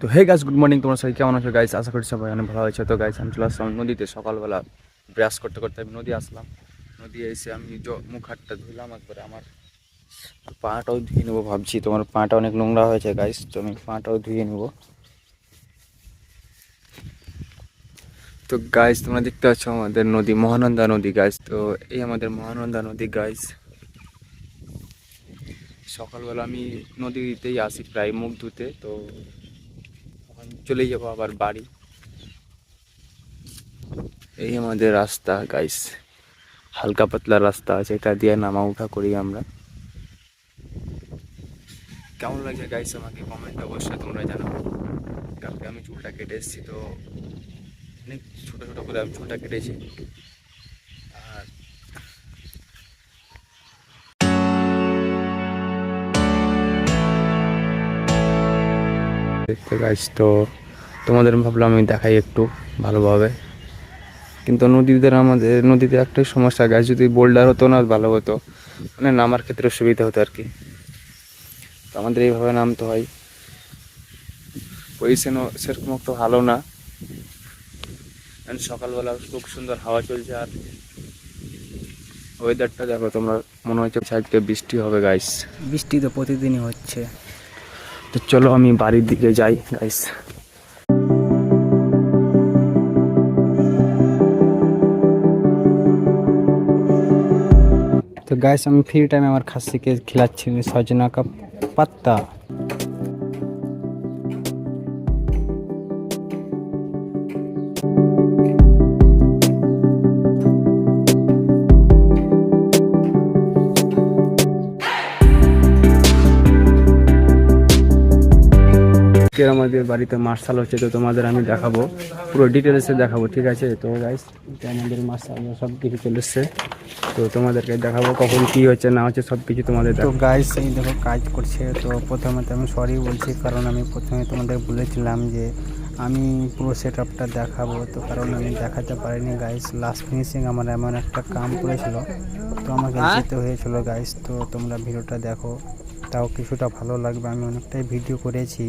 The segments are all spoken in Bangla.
তো হে গাইস গুড মর্নিং তোমার সবাই কেমন আছো? গাইস আশা করি সবাই অনেক ভালো আছে। তো গাইস আমি চলে আসলাম নদীতে। সকালবেলা ব্রাশ করতে করতে আমি নদী আসলাম। নদী এসে আমি মুখ হাতটা ধুলাম একবারে। আমার পাটাও ধুয়ে নেব ভাবছি। তোমার পাটা অনেক নোংরা হয়েছে গাইস তো আমি পাটাও ধুয়ে নেব। তো গাইস তোমরা দেখতে পাচ্ছ আমাদের নদী, মহানন্দা নদী গাইস তো এই আমাদের মহানন্দা নদী গাইস সকালবেলা আমি নদীতেই আসি প্রায় মুখ ধুতে। তো চলে যাব আবার বাড়ি। এই আমাদের রাস্তা গাইস হালকা পাতলা রাস্তা আছে, এটা দিয়ে নামা উঠা করি আমরা। কেমন লাগছে গাইস আমাকে কমেন্ট অবশ্যই তোমরা জানাব কালকে আমি চুলটা কেটে এসেছি, তো অনেক ছোটো ছোটো করে আমি চুলটা কেটেছি। দেখতে গাছ তো তোমাদের ভাবলাম আমি দেখাই একটু ভালোভাবে। কিন্তু নদীদের আমাদের, নদীতে একটাই সমস্যা গাছ যদি বোল্ডার হতো না ভালো হতো মানে নামার ক্ষেত্রে সুবিধা হতো আর কি। তো আমাদের এইভাবে নামতে হয়। পজিশনও সেরকম তো ভালো না। সকালবেলা খুব সুন্দর হাওয়া চলছে আর ওয়েদারটা দেখো, তোমরা মনে হচ্ছে সাইডকে বৃষ্টি হবে গাইস বৃষ্টি তো প্রতিদিনই হচ্ছে। তো চলো আমি বাড়ির দিকে যাই গাইস তো গাইস আমি ফ্রি টাইমে আমার খাসিকে খেলাচ্ছি সজনা কা পাত্তা আজকে আমাদের বাড়িতে মার্শাল হচ্ছে তো তোমাদের আমি দেখাবো। পুরো ডিটেলসে দেখাবো ঠিক আছে? তো গাইস আমাদের মার্শাল সব কিছু চলে এসছে। তো তোমাদেরকে দেখাবো কখন কি হচ্ছে না হচ্ছে সব কিছু তোমাদের তো গাইস এই দেখো কাজ করছে। তো প্রথমে তো আমি সরি বলছি কারণ আমি প্রথমে তোমাদের বলেছিলাম যে আমি পুরো সেট আপটা দেখাবো। তো কারণ আমি দেখাতে পারিনি গাইস লাস্ট ফিনিশিং আমার এমন একটা কাম করেছিল তো আমাকে যেতে হয়েছিল গাইস তো তোমরা ভিডিওটা দেখো তাও কিছুটা ভালো লাগবে। আমি অনেকটাই ভিডিও করেছি।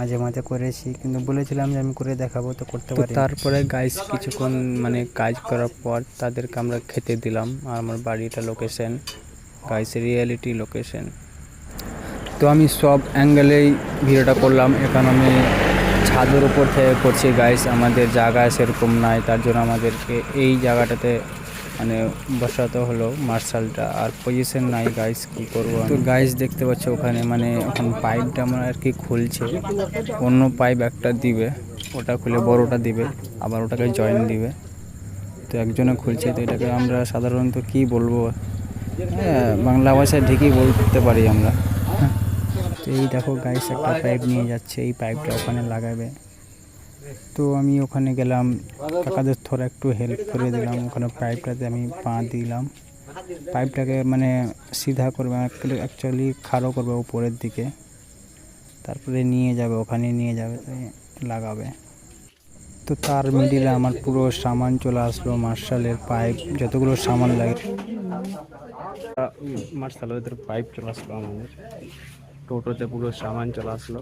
মাঝে মাঝে করেছি কিন্তু বলেছিলাম যে আমি করে দেখাবো তো করতে পারি তারপরে গাইস কিছুক্ষণ মানে কাজ করার পর তাদেরকে আমরা খেতে দিলাম আর আমার বাড়িটা লোকেশন গাইস রিয়েলিটি লোকেশন তো আমি সব অ্যাঙ্গেলেই ভিডিওটা করলাম এখন আমি ছাদের উপর থেকে করছি গাইস আমাদের জায়গা সেরকম নাই তার জন্য আমাদেরকে এই জায়গাটাতে মানে বসাতে হলো মার্শালটা। আর পজিশন নাই গাইস কি করব তো গাইস দেখতে পাচ্ছ ওখানে মানে এখন পাইপটা আমার আর কি খুলছে। অন্য পাইপ একটা দিবে, ওটা খুলে বড়টা দিবে, আবার ওটাকে জয়েন দিবে। তো একজনে খুলছে, তো এটাকে আমরা সাধারণত কি বলব? হ্যাঁ বাংলা ভাষায় ঠিকই বলতে পারি আমরা। তো এই দেখো গাইস একটা পাইপ নিয়ে যাচ্ছে, এই পাইপটা ওখানে লাগাবে। তো আমি ওখানে গেলাম, কাকাদের থোড়া একটু হেল্প করে দিলাম, ওখানে পাইপটাতে আমি পা দিলাম। পাইপটাকে মানে সিধা করবে অ্যাকচুয়ালি খাড়ো করবে উপরের দিকে। তারপরে নিয়ে যাবে, ওখানে নিয়ে যাবে লাগাবে। তো তার মিডিলে আমার পুরো সামান চলে আসলো, মার্শালের পাইপ যতগুলো সামান লাগে। মার্শাল, ওদের পাইপ চলে আসলো আমাদের। টোটোতে পুরো সামান চলে আসলো।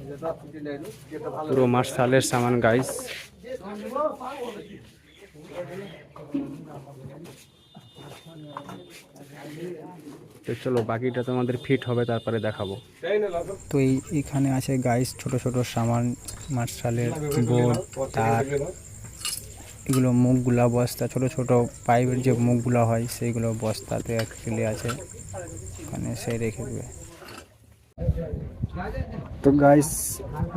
পুরো মার্শালের সামান গাইস তো চলো, বাকিটা তোমাদের ফিট হবে, তারপরে দেখাবো। তো এই, এখানে আছে গাইস ছোট ছোট সামান মার্শালের বোর্ড তার এগুলো মুখগুলা বস্তা, ছোট ছোট পাইপের যে মুখগুলো হয় সেইগুলো বস্তাতে অ্যাকচুয়ালি আছে। ওখানে সে রেখে দেবে। তো গাইস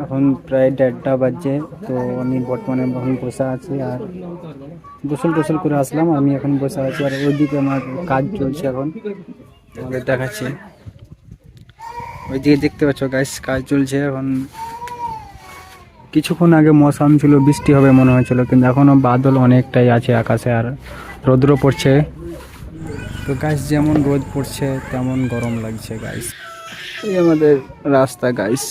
এখন প্রায় দেড়টা বাজছে, তো আমি বর্তমানে এখন বসে আছি আর গোসল টোসল করে আসলাম, আমি এখন বসে আছি আর ওইদিকে আমার কাজ চলছে এখন। তোমাদের দেখাচ্ছি। ওইদিকে দেখতে পাচ্ছ গাইস কাজ চলছে এখন। কিছুক্ষণ আগে মৌসুম ছিল, বৃষ্টি হবে মনে হয়েছিল, কিন্তু এখনও বাদল অনেকটাই আছে আকাশে আর রৌদ্র পড়ছে। তো গাছ যেমন রোদ পড়ছে, তেমন গরম লাগছে গাইস এই আমাদের রাস্তা গাইস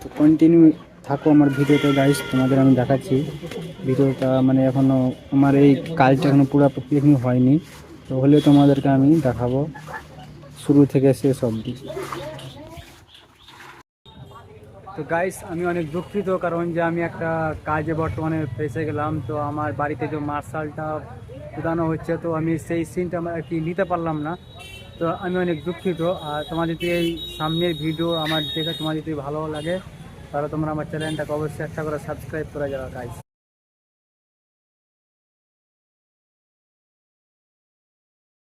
তো কন্টিনিউ থাকো আমার ভিডিওতে গাইস তোমাদের আমি দেখাচ্ছি। ভিডিওটা মানে এখনও আমার এই কাজটা এখনও পুরোপুরি এখনও হয়নি। তো হলে তোমাদেরকে আমি দেখাবো। শুরু থেকে শেষ অবধি। তো গাইস আমি অনেক দুঃখিত কারণ যে আমি একটা কাজে বর্তমানে ফেসে গেলাম। তো আমার বাড়িতে যে মার্শালটা উদানো হচ্ছে, তো আমি সেই সিনটা আমার আর কি নিতে পারলাম না। তো আমি অনেক দুঃখিত। আর তোমার যদি এই সামনের ভিডিও আমার দেখে তোমার যদি ভালো লাগে, তাহলে তোমরা আমার চ্যানেলটাকে অবশ্যই একটা করে সাবস্ক্রাইব করে যাওয়া গাইস